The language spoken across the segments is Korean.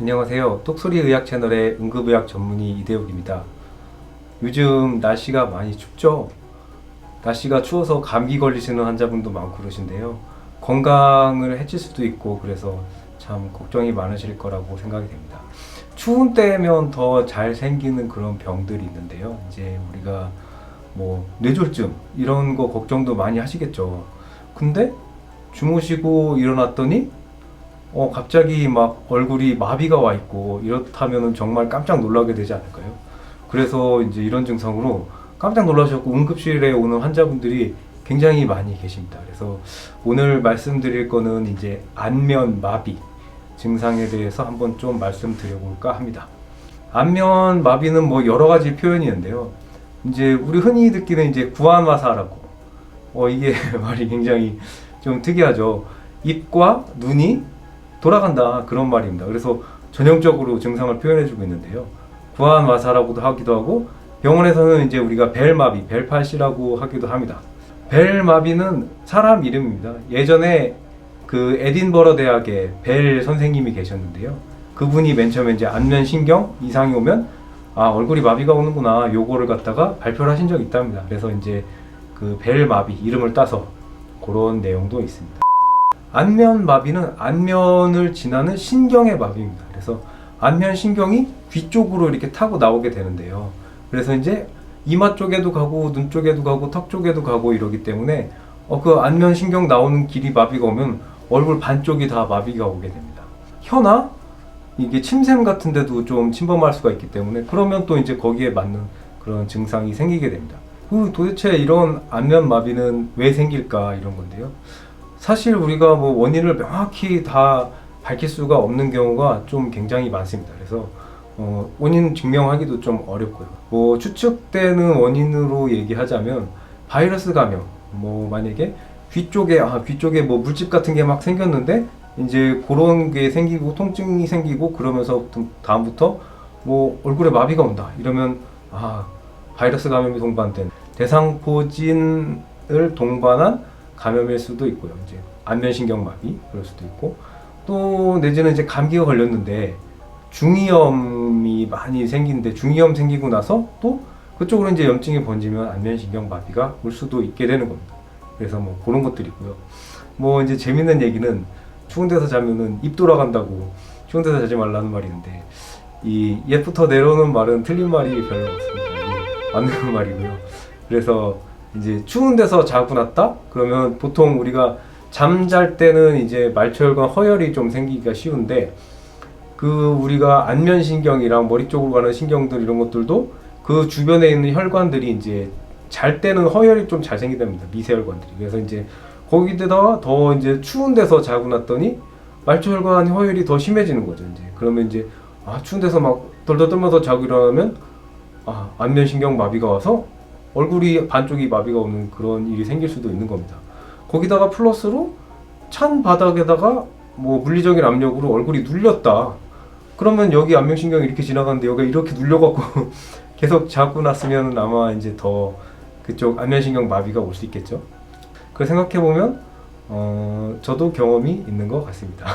안녕하세요. 똑소리 의학 채널의 응급의학 전문의 이대욱입니다. 요즘 날씨가 많이 춥죠? 날씨가 추워서 감기 걸리시는 환자분도 많고 그러신데요. 건강을 해칠 수도 있고 그래서 참 걱정이 많으실 거라고 생각이 됩니다. 추운 때면 더 잘 생기는 그런 병들이 있는데요. 이제 우리가 뭐 뇌졸중 이런 거 걱정도 많이 하시겠죠. 근데 주무시고 일어났더니 어 갑자기 막 얼굴이 마비가 와 있고 이렇다면은 정말 깜짝 놀라게 되지 않을까요? 그래서 이제 이런 증상으로 깜짝 놀라셨고 응급실에 오는 환자분들이 굉장히 많이 계십니다. 그래서 오늘 말씀드릴 거는 이제 안면 마비 증상에 대해서 한번 좀 말씀드려볼까 합니다. 안면 마비는 뭐 여러 가지 표현이 있는데요. 이제 우리 흔히 듣기는 이제 구안화사라고. 어 이게 말이 굉장히 좀 특이하죠. 입과 눈이 돌아간다 그런 말입니다. 그래서 전형적으로 증상을 표현해주고 있는데요. 구안화사라고도 하기도 하고 병원에서는 이제 우리가 벨마비, 벨팔시라고 하기도 합니다. 벨마비는 사람 이름입니다. 예전에 그 에딘버러 대학에 벨 선생님이 계셨는데요. 그분이 맨 처음에 이제 안면 신경 이상이 오면 아 얼굴이 마비가 오는구나 요거를 갖다가 발표를 하신 적이 있답니다. 그래서 이제 그 벨 마비 이름을 따서 그런 내용도 있습니다. 안면 마비는 안면을 지나는 신경의 마비입니다. 그래서 안면 신경이 귀 쪽으로 이렇게 타고 나오게 되는데요. 그래서 이제 이마 쪽에도 가고 눈 쪽에도 가고 턱 쪽에도 가고 이러기 때문에 어, 그 안면 신경 나오는 길이 마비가 오면 얼굴 반쪽이 다 마비가 오게 됩니다. 혀나 이게 침샘 같은 데도 좀 침범할 수가 있기 때문에 그러면 또 이제 거기에 맞는 그런 증상이 생기게 됩니다. 그 도대체 이런 안면 마비는 왜 생길까 이런 건데요. 사실 우리가 뭐 원인을 명확히 다 밝힐 수가 없는 경우가 좀 굉장히 많습니다. 그래서 어, 원인 증명하기도 좀 어렵고요. 뭐 추측되는 원인으로 얘기하자면 바이러스 감염, 뭐 만약에 귀 쪽에 아, 귀 쪽에 뭐 물집 같은 게 막 생겼는데 이제 그런 게 생기고 통증이 생기고 그러면서 다음부터 뭐 얼굴에 마비가 온다 이러면 아 바이러스 감염이 동반된 대상포진을 동반한 감염일 수도 있고요. 이제 안면신경 마비 그럴 수도 있고 또 내지는 이제 감기가 걸렸는데 중이염이 많이 생기는데 중이염 생기고 나서 또 그쪽으로 이제 염증이 번지면 안면신경 마비가 올 수도 있게 되는 겁니다. 그래서 뭐 그런 것들이고요. 뭐 이제 재밌는 얘기는 추운 데서 자면은 입 돌아간다고 추운 데서 자지 말라는 말이 있는데 이 옛부터 내려오는 말은 틀린 말이 별로 없습니다. 이게 맞는 말이고요. 그래서 이제 추운 데서 자고 났다? 그러면 보통 우리가 잠잘 때는 이제 말초혈관 허혈이 좀 생기기가 쉬운데 그 우리가 안면신경이랑 머리 쪽으로 가는 신경들 이런 것들도 그 주변에 있는 혈관들이 이제 잘 때는 허혈이 좀 잘 생긴답니다. 미세혈관들이. 그래서 이제 거기다가 더 이제 추운 데서 자고 났더니 말초혈관 허혈이 더 심해지는 거죠. 이제 그러면 이제 아 추운 데서 막 덜덜 떨면서 자고 일어나면 아 안면신경 마비가 와서 얼굴이 반쪽이 마비가 오는 그런 일이 생길 수도 있는 겁니다. 거기다가 플러스로 찬 바닥에다가 뭐 물리적인 압력으로 얼굴이 눌렸다. 그러면 여기 안면신경이 이렇게 지나가는데 여기가 이렇게 눌려갖고 계속 자고 났으면 아마 이제 더 그쪽 안면신경 마비가 올 수 있겠죠. 그 생각해 보면 어 저도 경험이 있는 것 같습니다.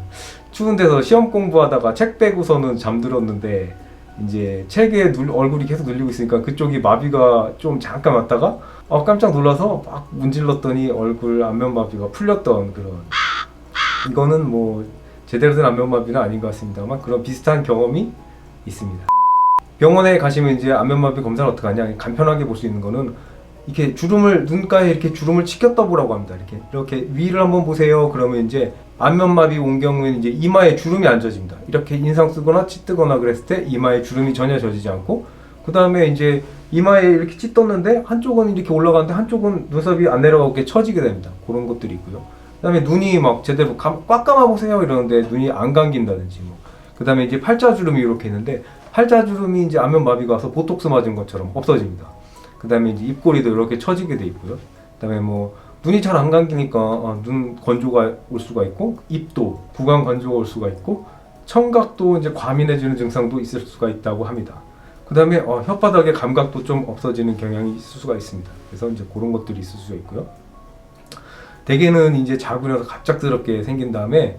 추운 데서 시험 공부하다가 책 빼고서는 잠들었는데 이제 책에 눌, 얼굴이 계속 눌리고 있으니까 그쪽이 마비가 좀 잠깐 왔다가 어, 깜짝 놀라서 막 문질렀더니 얼굴 안면 마비가 풀렸던 그런 이거는 뭐 제대로 된 안면 마비는 아닌 것 같습니다만 그런 비슷한 경험이 있습니다. 병원에 가시면 이제 안면 마비 검사를 어떻게 하냐 간편하게 볼 수 있는 거는 이렇게 주름을 눈가에 이렇게 주름을 치켜 떠보라고 합니다. 이렇게 이렇게 위를 한번 보세요. 그러면 이제 안면마비 온 경우에는 이제 이마에 주름이 안 젖습니다. 이렇게 인상 쓰거나 치 뜨거나 그랬을 때 이마에 주름이 전혀 젖이지 않고 그 다음에 이제 이마에 이렇게 찌 떴는데 한쪽은 이렇게 올라가는데 한쪽은 눈썹이 안 내려가고 이렇게 처지게 됩니다. 그런 것들이 있고요. 그 다음에 눈이 막 제대로 감, 꽉 감아 보세요 이러는데 눈이 안 감긴다든지 뭐. 그 다음에 이제 팔자주름이 이렇게 있는데 팔자주름이 이제 안면마비가 와서 보톡스 맞은 것처럼 없어집니다. 그 다음에 이제 입꼬리도 이렇게 처지게 돼 있고요. 그 다음에 뭐 눈이 잘 안 감기니까 어, 눈 건조가 올 수가 있고 입도 구강 건조가 올 수가 있고 청각도 이제 과민해지는 증상도 있을 수가 있다고 합니다. 그 다음에 어, 혓바닥의 감각도 좀 없어지는 경향이 있을 수가 있습니다. 그래서 이제 그런 것들이 있을 수가 있고요. 대개는 이제 자고 나서 갑작스럽게 생긴 다음에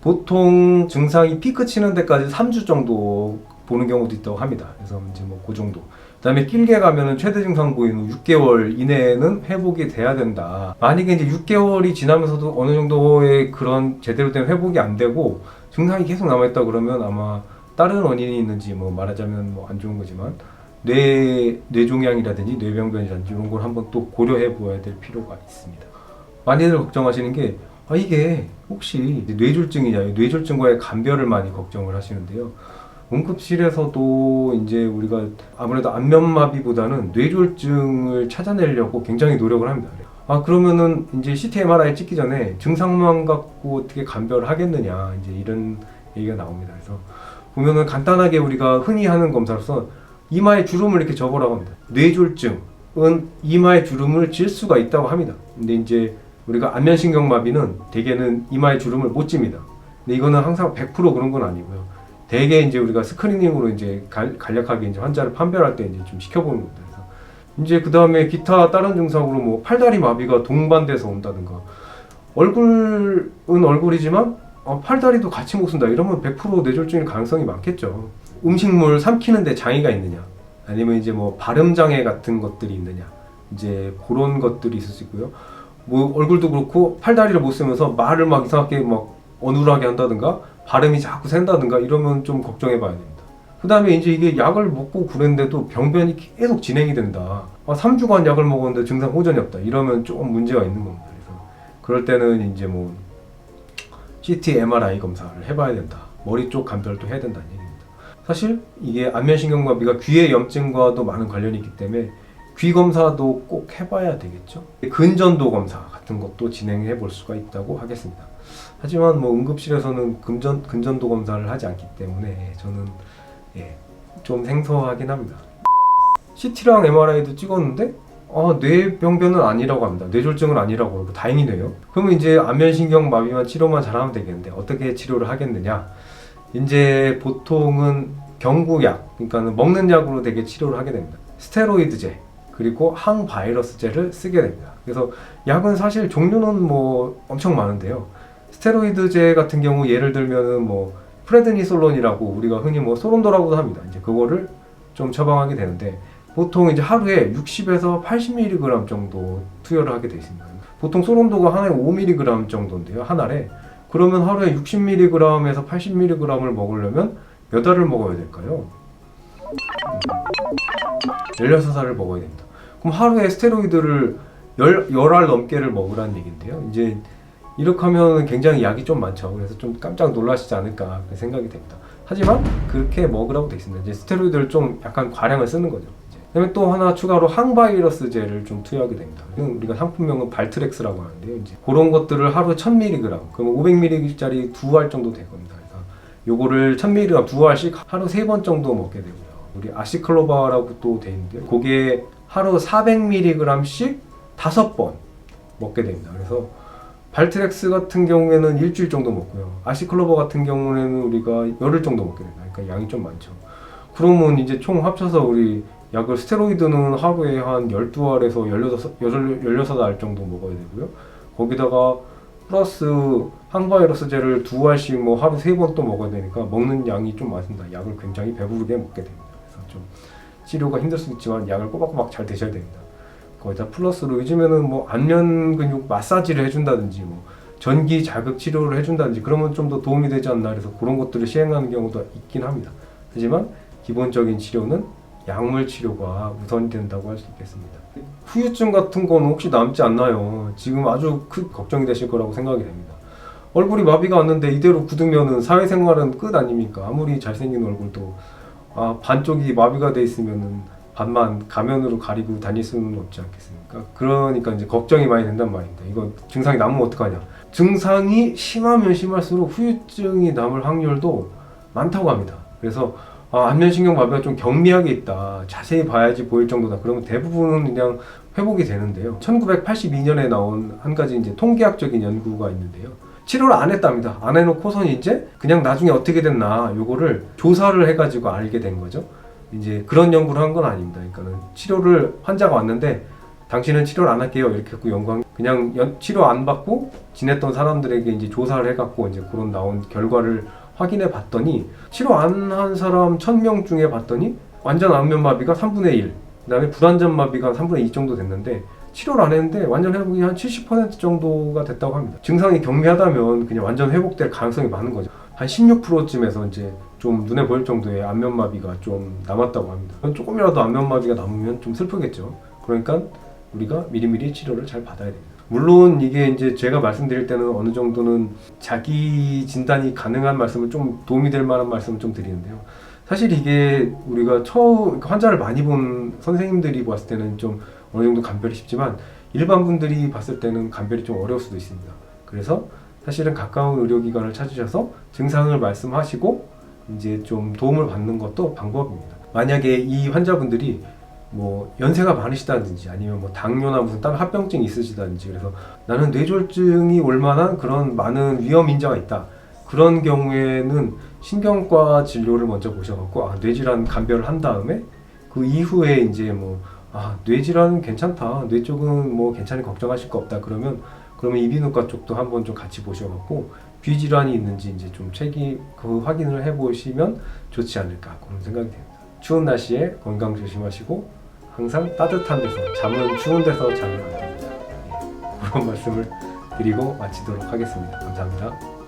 보통 증상이 피크 치는 데까지 3주 정도 보는 경우도 있다고 합니다. 그래서 이제 뭐 그 정도. 그다음에 길게 가면은 최대 증상 보이는 6개월 이내에는 회복이 돼야 된다. 만약에 이제 6개월이 지나면서도 어느 정도의 그런 제대로 된 회복이 안 되고 증상이 계속 남아있다 그러면 아마 다른 원인이 있는지 뭐 말하자면 뭐 안 좋은 거지만 뇌 뇌종양이라든지 뇌병변이라든지 이런 걸 한번 또 고려해 보아야 될 필요가 있습니다. 많이들 걱정하시는 게 아, 이게 혹시 뇌졸중이냐, 뇌졸중과의 감별을 많이 걱정을 하시는데요. 응급실에서도 이제 우리가 아무래도 안면마비보다는 뇌졸중을 찾아내려고 굉장히 노력을 합니다. 아, 그러면은 이제 CT, MRI 찍기 전에 증상만 갖고 어떻게 감별을 하겠느냐, 이제 이런 얘기가 나옵니다. 그래서 보면은 간단하게 우리가 흔히 하는 검사로서 이마에 주름을 이렇게 접으라고 합니다. 뇌졸중은 이마에 주름을 질 수가 있다고 합니다. 근데 이제 우리가 안면신경마비는 대개는 이마에 주름을 못 집니다. 근데 이거는 항상 100% 그런 건 아니고요. 대개 이제 우리가 스크리닝으로 이제 간- 간략하게 이제 환자를 판별할 때 이제 좀 시켜보는 겁니다. 그래서 이제 그 다음에 기타 다른 증상으로 뭐 팔다리 마비가 동반돼서 온다든가 얼굴은 얼굴이지만 어, 팔다리도 같이 못 쓴다 이러면 100% 뇌졸중일 가능성이 많겠죠. 음식물 삼키는데 장애가 있느냐 아니면 이제 뭐 발음 장애 같은 것들이 있느냐 이제 그런 것들이 있을 수 있고요. 뭐 얼굴도 그렇고 팔다리를 못 쓰면서 말을 막 이상하게 막 어눌하게 한다든가 발음이 자꾸 샌다든가 이러면 좀 걱정해 봐야 됩니다. 그 다음에 이제 이게 약을 먹고 그랬는데도 병변이 계속 진행이 된다. 아, 3주간 약을 먹었는데 증상 호전이 없다. 이러면 조금 문제가 있는 겁니다. 그래서 그럴 때는 이제 뭐 CT, MRI 검사를 해봐야 된다. 머리 쪽 감별도 해야 된다는 얘기입니다. 사실 이게 안면신경마비가 귀의 염증과도 많은 관련이 있기 때문에 귀 검사도 꼭 해봐야 되겠죠. 근전도 검사 같은 것도 진행해 볼 수가 있다고 하겠습니다. 하지만 뭐 응급실에서는 근전 근전도 검사를 하지 않기 때문에 저는 예, 좀 생소하긴 합니다. CT랑 MRI도 찍었는데 아, 뇌병변은 아니라고 합니다. 뇌졸중은 아니라고 그러고 다행이네요. 그러면 이제 안면신경 마비만 치료만 잘하면 되겠는데 어떻게 치료를 하겠느냐? 이제 보통은 경구약, 그러니까는 먹는 약으로 되게 치료를 하게 됩니다. 스테로이드제 그리고 항바이러스제를 쓰게 됩니다. 그래서 약은 사실 종류는 뭐 엄청 많은데요. 스테로이드제 같은 경우 예를 들면은 뭐 프레드니솔론이라고 우리가 흔히 뭐 소론도라고도 합니다. 이제 그거를 좀 처방하게 되는데 보통 이제 하루에 60에서 80mg 정도 투여를 하게 되어 있습니다. 보통 소론도가 하나에 5mg 정도인데요. 한 알에 그러면 하루에 60mg에서 80mg을 먹으려면 몇 알을 먹어야 될까요? 16알을 먹어야 됩니다. 그럼 하루에 스테로이드를 10, 10알 넘게를 먹으라는 얘기인데요. 이제 이렇게 하면 굉장히 약이 좀 많죠. 그래서 좀 깜짝 놀라시지 않을까 생각이 됩니다. 하지만 그렇게 먹으라고 돼 있습니다. 이제 스테로이드를 좀 약간 과량을 쓰는 거죠. 그다음에 또 하나 추가로 항바이러스제를 좀 투여하게 됩니다. 우리가 상품명은 발트렉스라고 하는데요. 이제 그런 것들을 하루 1000mg, 그러면 500mg짜리 두 알 정도 될 겁니다. 그래서 요거를 1000mg 두 알씩 하루 세 번 정도 먹게 되고요. 우리 아시클로바라고 또 돼 있는데 그게 하루 400mg씩 다섯 번 먹게 됩니다. 그래서 발트렉스 같은 경우에는 일주일 정도 먹고요. 아시클로버 같은 경우에는 우리가 열흘 정도 먹게 됩니다. 그러니까 양이 좀 많죠. 그러면 이제 총 합쳐서 우리 약을 스테로이드는 하루에 한 12알에서 16, 16알 정도 먹어야 되고요. 거기다가 플러스 항바이러스제를 두 알씩 뭐 하루 세 번 또 먹어야 되니까 먹는 양이 좀 많습니다. 약을 굉장히 배부르게 먹게 됩니다. 그래서 좀 치료가 힘들 수 있지만 약을 꼬박꼬박 잘 드셔야 됩니다. 거기다 플러스로 요즘에는 뭐 안면 근육 마사지를 해준다든지 뭐 전기 자극 치료를 해준다든지 그러면 좀 더 도움이 되지 않나 그래서 그런 것들을 시행하는 경우도 있긴 합니다. 하지만 기본적인 치료는 약물 치료가 우선이 된다고 할 수 있겠습니다. 후유증 같은 건 혹시 남지 않나요? 지금 아주 큰 걱정이 되실 거라고 생각이 됩니다. 얼굴이 마비가 왔는데 이대로 굳으면은 사회생활은 끝 아닙니까? 아무리 잘생긴 얼굴도 아, 반쪽이 마비가 돼 있으면은 반만 가면으로 가리고 다닐 수는 없지 않겠습니까? 그러니까 이제 걱정이 많이 된단 말입니다. 이거 증상이 남으면 어떡하냐? 증상이 심하면 심할수록 후유증이 남을 확률도 많다고 합니다. 그래서 아, 안면신경 마비가 좀 경미하게 있다. 자세히 봐야지 보일 정도다. 그러면 대부분은 그냥 회복이 되는데요. 1982년에 나온 한 가지 이제 통계학적인 연구가 있는데요. 치료를 안 했답니다. 안 해놓고선 이제 그냥 나중에 어떻게 됐나 요거를 조사를 해가지고 알게 된 거죠. 이제 그런 연구를 한 건 아닙니다. 그러니까는 치료를 환자가 왔는데 당신은 치료를 안 할게요 이렇게 했고 영광 그냥 연- 치료 안 받고 지냈던 사람들에게 이제 조사를 해갖고 이제 그런 나온 결과를 확인해 봤더니 치료 안 한 사람 1000명 중에 봤더니 완전 안면마비가 3분의 1 그다음에 불안전마비가 3분의 2 정도 됐는데 치료를 안 했는데 완전 회복이 한 70% 정도가 됐다고 합니다. 증상이 경미하다면 그냥 완전 회복될 가능성이 많은 거죠. 한 16%쯤에서 이제 좀 눈에 보일 정도의 안면마비가 좀 남았다고 합니다. 조금이라도 안면마비가 남으면 좀 슬프겠죠. 그러니까 우리가 미리미리 치료를 잘 받아야 됩니다. 물론 이게 이제 제가 말씀드릴 때는 어느 정도는 자기 진단이 가능한 말씀을 좀 도움이 될 만한 말씀을 좀 드리는데요. 사실 이게 우리가 처음 환자를 많이 본 선생님들이 봤을 때는 좀 어느 정도 감별이 쉽지만 일반 분들이 봤을 때는 감별이 좀 어려울 수도 있습니다. 그래서 사실은 가까운 의료기관을 찾으셔서 증상을 말씀하시고 이제 좀 도움을 받는 것도 방법입니다. 만약에 이 환자분들이 뭐 연세가 많으시다든지 아니면 뭐 당뇨나 무슨 다른 합병증이 있으시다든지 그래서 나는 뇌졸중이 올 만한 그런 많은 위험 인자가 있다. 그런 경우에는 신경과 진료를 먼저 보셔갖고 아, 뇌질환 감별을 한 다음에 그 이후에 이제 뭐 아, 뇌질환은 괜찮다. 뇌 쪽은 뭐 괜찮이 걱정하실 거 없다. 그러면 그러면 이비인후과 쪽도 한번 좀 같이 보셔갖고 비질환이 있는지 이제 좀 책임 그 확인을 해보시면 좋지 않을까 그런 생각이 됩니다. 추운 날씨에 건강 조심하시고 항상 따뜻한 데서 잠은 추운 데서 자면 안 됩니다. 예, 그런 말씀을 드리고 마치도록 하겠습니다. 감사합니다.